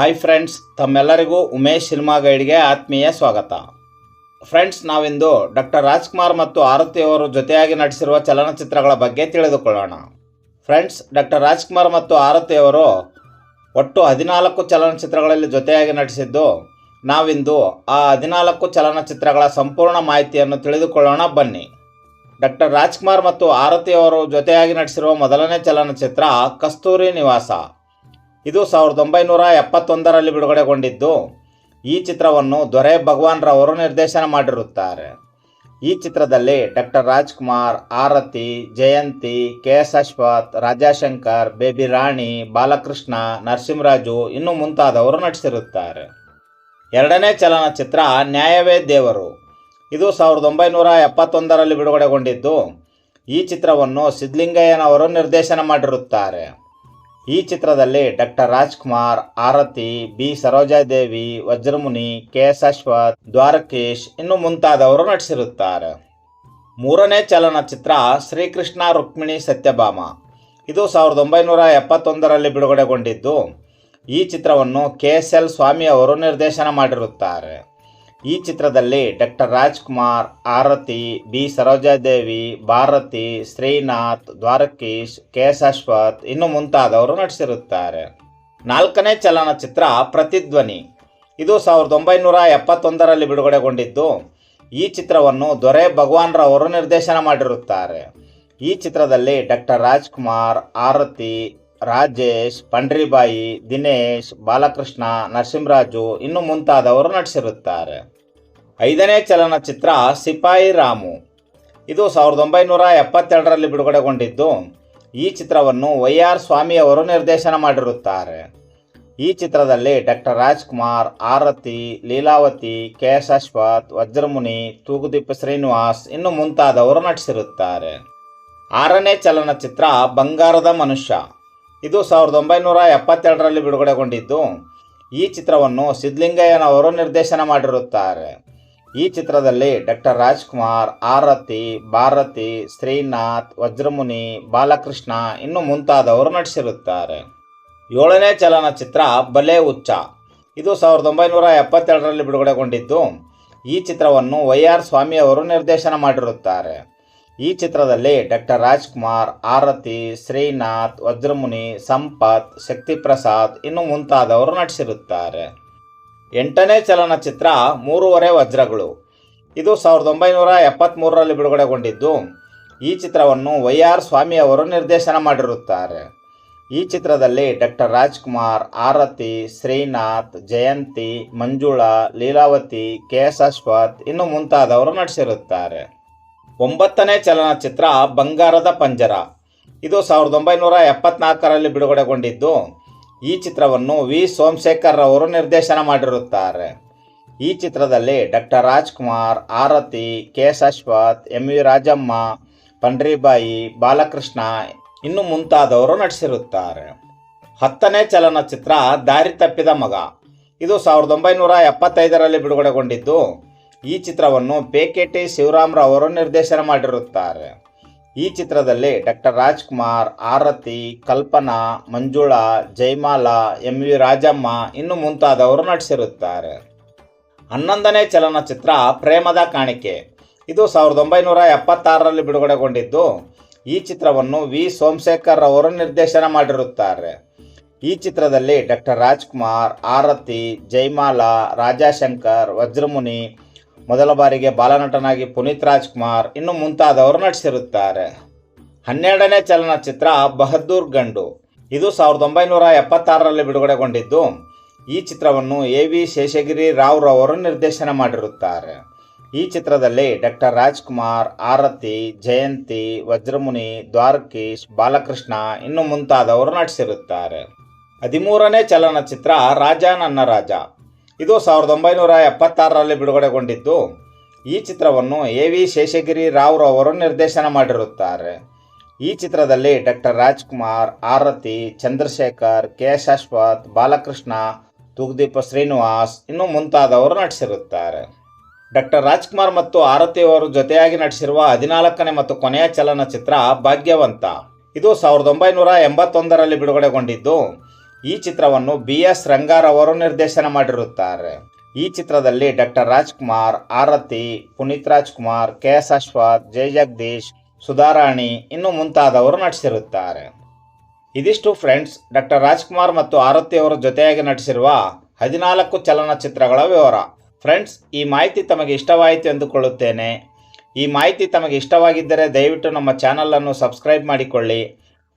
Hi friends ತಮ್ಮೆಲ್ಲರಿಗೂ Umesh cinema ಗೈಡ್ಗೆ ಆತ್ಮೀಯ ಸ್ವಾಗತ. ಫ್ರೆಂಡ್ಸ್ ನಾವಿಂದು ಡಾಕ್ಟರ್ ರಾಜ್ಕುಮಾರ್ ಮತ್ತು ಆರತಿ ಅವರು ಜೊತೆಯಾಗಿ ನಟಿಸಿರುವ ಚಲನಚಿತ್ರಗಳ ಬಗ್ಗೆ ತಿಳಿದುಕೊಳ್ಳೋಣ. ಫ್ರೆಂಡ್ಸ್ ಡಾಕ್ಟರ್ ರಾಜ್ಕುಮಾರ್ ಮತ್ತು ಆರತಿ ಅವರು ಒಟ್ಟು ಹದಿನಾಲ್ಕು ಚಲನಚಿತ್ರಗಳಲ್ಲಿ ಜೊತೆಯಾಗಿ ನಟಿಸಿದ್ದು, ನಾವಿಂದು ಆ ಹದಿನಾಲ್ಕು ಚಲನಚಿತ್ರಗಳ ಸಂಪೂರ್ಣ ಮಾಹಿತಿಯನ್ನು ತಿಳಿದುಕೊಳ್ಳೋಣ, ಬನ್ನಿ. ಡಾಕ್ಟರ್ ರಾಜ್ಕುಮಾರ್ ಮತ್ತು ಆರತಿ ಅವರು ಜೊತೆಯಾಗಿ ನಟಿಸಿರುವ ಮೊದಲನೇ ಚಲನಚಿತ್ರ ಕಸ್ತೂರಿ ನಿವಾಸ. ಇದು ಸಾವಿರದ ಒಂಬೈನೂರ ಎಪ್ಪತ್ತೊಂದರಲ್ಲಿ ಬಿಡುಗಡೆಗೊಂಡಿದ್ದು. ಈ ಚಿತ್ರವನ್ನು ದೊರೆ ಭಗವಾನ್ ರವರು ನಿರ್ದೇಶನ ಮಾಡಿರುತ್ತಾರೆ. ಈ ಚಿತ್ರದಲ್ಲಿ doctor Rajkumar, Aarathi, Jayanthi, K S Ashwath, Rajashankar, baby Rani, Balakrishna, Narasimharaju ಇನ್ನು ಮುಂತಾದವರು ನಟಿಸಿರುತ್ತಾರೆ. ಎರಡನೇ ಚಲನಚಿತ್ರ ನ್ಯಾಯವೇ ದೇವರು. ಇದು ಸಾವಿರದ ಒಂಬೈನೂರ ಎಪ್ಪತ್ತೊಂದರಲ್ಲಿ ಬಿಡುಗಡೆಗೊಂಡಿದ್ದು. ಈ ಚಿತ್ರವನ್ನು ಸಿದ್ಲಿಂಗಯ್ಯನವರು ನಿರ್ದೇಶನ ಮಾಡಿರುತ್ತಾರೆ. ಈ ಚಿತ್ರದಲ್ಲಿ doctor Rajkumar, Aarathi, B. Sarojadevi, Vajramuni, K. S. Ashwath, Dwarakish ಇನ್ನು ಮುಂತಾದವರು ನಟಿಸಿರುತ್ತಾರೆ. ಮೂರನೇ ಚಲನಚಿತ್ರ ಶ್ರೀಕೃಷ್ಣ ರುಕ್ಮಿಣಿ ಸತ್ಯಭಾಮ. ಇದು ಸಾವಿರದ ಒಂಬೈನೂರ ಎಪ್ಪತ್ತೊಂದರಲ್ಲಿ ಬಿಡುಗಡೆಗೊಂಡಿದ್ದು. ಈ ಚಿತ್ರವನ್ನು ಕೆ. ಎಸ್. ಎಲ್. ಸ್ವಾಮಿ ಅವರು ನಿರ್ದೇಶನ ಮಾಡಿರುತ್ತಾರೆ. ಈ ಚಿತ್ರದಲ್ಲಿ doctor Rajkumar, Aarathi, B. Sarojadevi, Bharathi, Srinath, Dwarakish, K. S. Ashwath ಇನ್ನು ಮುಂತಾದವರು ನಟಿಸಿರುತ್ತಾರೆ. ನಾಲ್ಕನೇ ಚಲನಚಿತ್ರ ಪ್ರತಿಧ್ವನಿ. ಇದು ಸಾವಿರದ ಒಂಬೈನೂರ ಎಪ್ಪತ್ತೊಂದರಲ್ಲಿ ಬಿಡುಗಡೆಗೊಂಡಿದ್ದು, ಈ ಚಿತ್ರವನ್ನು ದೊರೆ ಭಗವಾನ್ ರವರು ನಿರ್ದೇಶನ ಮಾಡಿರುತ್ತಾರೆ. ಈ ಚಿತ್ರದಲ್ಲಿ ಡಾಕ್ಟರ್ ರಾಜ್ಕುಮಾರ್, ಆರತಿ ರಾಜೇಶ್, ಪಂಡ್ರಿಬಾಯಿ, ದಿನೇಶ್, ಬಾಲಕೃಷ್ಣ, ನರಸಿಂಹರಾಜು ಇನ್ನು ಮುಂತಾದವರು ನಟಿಸಿರುತ್ತಾರೆ. ಐದನೇ ಚಲನಚಿತ್ರ ಸಿಪಾಯಿ ರಾಮು. ಇದು ಸಾವಿರದ ಒಂಬೈನೂರ ಎಪ್ಪತ್ತೆರಡರಲ್ಲಿ ಬಿಡುಗಡೆಗೊಂಡಿದ್ದು, ಈ ಚಿತ್ರವನ್ನು ವೈ ಆರ್ ಸ್ವಾಮಿಯವರು ನಿರ್ದೇಶನ ಮಾಡಿರುತ್ತಾರೆ. ಈ ಚಿತ್ರದಲ್ಲಿ doctor Rajkumar, Aarathi, Leelavathi K S Ashwath, Vajramuni, Thoogudeepa Srinivas ಇನ್ನು ಮುಂತಾದವರು ನಟಿಸಿರುತ್ತಾರೆ. ಆರನೇ ಚಲನಚಿತ್ರ ಬಂಗಾರದ ಮನುಷ್ಯ. ಇದು ಸಾವಿರದ ಒಂಬೈನೂರ ಎಪ್ಪತ್ತೆರಡರಲ್ಲಿ ಬಿಡುಗಡೆಗೊಂಡಿದ್ದು. ಈ ಚಿತ್ರವನ್ನು ಸಿದ್ಲಿಂಗಯ್ಯನವರು ನಿರ್ದೇಶನ ಮಾಡಿರುತ್ತಾರೆ. ಈ ಚಿತ್ರದಲ್ಲಿ ಡಾಕ್ಟರ್ ರಾಜ್ಕುಮಾರ್, ಆರತಿ, ಭಾರತಿ, ಶ್ರೀನಾಥ್, ವಜ್ರಮುನಿ, ಬಾಲಕೃಷ್ಣ ಇನ್ನು ಮುಂತಾದವರು ನಟಿಸಿರುತ್ತಾರೆ. ಏಳನೇ ಚಲನಚಿತ್ರ ಬಲೆ ಉಚ್ಚ ಇದು ಸಾವಿರದ ಒಂಬೈನೂರ ಎಪ್ಪತ್ತೆರಡರಲ್ಲಿ ಬಿಡುಗಡೆಗೊಂಡಿದ್ದು. ಈ ಚಿತ್ರವನ್ನು ವೈ ಆರ್ ಸ್ವಾಮಿಯವರು ನಿರ್ದೇಶನ ಮಾಡಿರುತ್ತಾರೆ. ಈ ಚಿತ್ರದಲ್ಲಿ ಡಾಕ್ಟರ್ ರಾಜ್ಕುಮಾರ್, ಆರತಿ, ಶ್ರೀನಾಥ್, ವಜ್ರಮುನಿ, ಸಂಪತ್, ಶಕ್ತಿಪ್ರಸಾದ್ ಇನ್ನು ಮುಂತಾದವರು ನಟಿಸಿರುತ್ತಾರೆ. ಎಂಟನೇ ಚಲನಚಿತ್ರ ಮೂರುವರೆ ವಜ್ರಗಳು. ಇದು ಸಾವಿರದ ಒಂಬೈನೂರ ಎಪ್ಪತ್ತ್ಮೂರರಲ್ಲಿ ಬಿಡುಗಡೆಗೊಂಡಿದ್ದು, ಈ ಚಿತ್ರವನ್ನು ವೈ ಆರ್ ಸ್ವಾಮಿ ಅವರು ನಿರ್ದೇಶನ ಮಾಡಿರುತ್ತಾರೆ. ಈ ಚಿತ್ರದಲ್ಲಿ doctor Rajkumar, Aarathi, Srinath, Jayanthi, Manjula, Leelavathi, K S Ashwath ಇನ್ನು ಮುಂತಾದವರು ನಟಿಸಿರುತ್ತಾರೆ. ಒಂಬತ್ತನೇ ಚಲನಚಿತ್ರ ಬಂಗಾರದ ಪಂಜರ. ಇದು ಸಾವಿರದ ಒಂಬೈನೂರ ಎಪ್ಪತ್ನಾಲ್ಕರಲ್ಲಿ ಬಿಡುಗಡೆಗೊಂಡಿದ್ದು, ಈ ಚಿತ್ರವನ್ನು ವಿ. ಸೋಮಶೇಖರ್ ಅವರು ನಿರ್ದೇಶನ ಮಾಡಿರುತ್ತಾರೆ. ಈ ಚಿತ್ರದಲ್ಲಿ doctor Rajkumar, Aarathi K S Ashwath M. V. Rajamma, Pandaribai, Balakrishna ಇನ್ನು ಮುಂತಾದವರು ನಟಿಸಿರುತ್ತಾರೆ. ಹತ್ತನೇ ಚಲನಚಿತ್ರ ದಾರಿ ತಪ್ಪಿದ ಮಗ. ಇದು ಸಾವಿರದ ಒಂಬೈನೂರ ಎಪ್ಪತ್ತೈದರಲ್ಲಿ ಬಿಡುಗಡೆಗೊಂಡಿದ್ದು ಈ ಚಿತ್ರವನ್ನು ಪೇಕೆಟಿ ಶಿವರಾಮ್ರಾವ್ ಅವರು ನಿರ್ದೇಶನ ಮಾಡಿರುತ್ತಾರೆ. ಈ ಚಿತ್ರದಲ್ಲಿ doctor Rajkumar, Aarathi, Kalpana, Manjula Jayamala M V Rajamma ಇನ್ನು ಮುಂತಾದವರು ನಟಿಸಿರುತ್ತಾರೆ. ಹನ್ನೊಂದನೇ ಚಲನಚಿತ್ರ ಪ್ರೇಮದ ಕಾಣಿಕೆ. ಇದು ಸಾವಿರದ ಒಂಬೈನೂರ ಎಪ್ಪತ್ತಾರರಲ್ಲಿ ಬಿಡುಗಡೆಗೊಂಡಿದ್ದು, ಈ ಚಿತ್ರವನ್ನು ವಿ. ಸೋಮಶೇಖರ್ ಅವರು ನಿರ್ದೇಶನ ಮಾಡಿರುತ್ತಾರೆ. ಈ ಚಿತ್ರದಲ್ಲಿ ಡಾಕ್ಟರ್ ರಾಜ್ಕುಮಾರ್, ಆರತಿ ಜೈಮಾಲಾ ರಾಜಾಶಂಕರ್, ವಜ್ರಮುನಿ ಮೊದಲ ಬಾರಿಗೆ ಬಾಲನಟನಾಗಿ ಪುನೀತ್ ರಾಜ್ಕುಮಾರ್ ಇನ್ನು ಮುಂತಾದವರು ನಟಿಸಿರುತ್ತಾರೆ. ಹನ್ನೆರಡನೇ ಚಲನಚಿತ್ರ ಬಹದ್ದೂರ್ ಗಂಡು. ಇದು ಸಾವಿರದ ಒಂಬೈನೂರ ಎಪ್ಪತ್ತಾರರಲ್ಲಿ ಬಿಡುಗಡೆಗೊಂಡಿದ್ದು, ಈ ಚಿತ್ರವನ್ನು ಎ ವಿ ಶೇಷಗಿರಿ ರಾವ್ ರವರು ನಿರ್ದೇಶನ ಮಾಡಿರುತ್ತಾರೆ. ಈ ಚಿತ್ರದಲ್ಲಿ ಡಾಕ್ಟರ್ ರಾಜ್ಕುಮಾರ್, ಆರತಿ, ಜಯಂತಿ, ವಜ್ರಮುನಿ, ದ್ವಾರಕೀಶ್, ಬಾಲಕೃಷ್ಣ ಇನ್ನು ಮುಂತಾದವರು ನಟಿಸಿರುತ್ತಾರೆ. ಹದಿಮೂರನೇ ಚಲನಚಿತ್ರ ರಾಜ ನನ್ನ ರಾಜ. ಇದು ಸಾವಿರದ ಒಂಬೈನೂರ ಎಪ್ಪತ್ತಾರರಲ್ಲಿ ಬಿಡುಗಡೆಗೊಂಡಿದ್ದು. ಈ ಚಿತ್ರವನ್ನು ಎ ವಿ ಶೇಷಗಿರಿ ರಾವ್ ಅವರು ನಿರ್ದೇಶನ ಮಾಡಿರುತ್ತಾರೆ. ಈ ಚಿತ್ರದಲ್ಲಿ ಡಾಕ್ಟರ್ ರಾಜ್ಕುಮಾರ್, ಆರತಿ, ಚಂದ್ರಶೇಖರ್, ಕೆ ಶಾಶ್ವತ್ ಬಾಲಕೃಷ್ಣ ತುಗದೀಪ ಶ್ರೀನಿವಾಸ್ ಇನ್ನು ಮುಂತಾದವರು ನಟಿಸಿರುತ್ತಾರೆ. ಡಾಕ್ಟರ್ ರಾಜ್ಕುಮಾರ್ ಮತ್ತು ಆರತಿ ಅವರು ಜೊತೆಯಾಗಿ ನಟಿಸಿರುವ ಹದಿನಾಲ್ಕನೇ ಮತ್ತು ಕೊನೆಯ ಚಲನಚಿತ್ರ ಭಾಗ್ಯವಂತ. ಇದು ಸಾವಿರದ ಒಂಬೈನೂರ ಎಂಬತ್ತೊಂದರಲ್ಲಿ ಬಿಡುಗಡೆಗೊಂಡಿದ್ದು. ಈ ಚಿತ್ರವನ್ನು ಬಿ ಎಸ್ ರಂಗಾರವರು ನಿರ್ದೇಶನ ಮಾಡಿರುತ್ತಾರೆ. ಈ ಚಿತ್ರದಲ್ಲಿ doctor Rajkumar, Aarathi, Puneeth Rajkumar, K S Ashwath, Jai Jagadish, Sudharani ಇನ್ನು ಮುಂತಾದವರು ನಟಿಸಿರುತ್ತಾರೆ. ಇದಿಷ್ಟು ಫ್ರೆಂಡ್ಸ್, ಡಾಕ್ಟರ್ ರಾಜ್ಕುಮಾರ್ ಮತ್ತು ಆರತಿ ಅವರ ಜೊತೆಯಾಗಿ ನಟಿಸಿರುವ ಹದಿನಾಲ್ಕು ಚಲನಚಿತ್ರಗಳ ವಿವರ. ಫ್ರೆಂಡ್ಸ್, ಈ ಮಾಹಿತಿ ತಮಗೆ ಇಷ್ಟವಾಯಿತು ಎಂದುಕೊಳ್ಳುತ್ತೇನೆ. ಈ ಮಾಹಿತಿ ತಮಗೆ ಇಷ್ಟವಾಗಿದ್ದರೆ ದಯವಿಟ್ಟು ನಮ್ಮ ಚಾನಲನ್ನು ಸಬ್ಸ್ಕ್ರೈಬ್ ಮಾಡಿಕೊಳ್ಳಿ.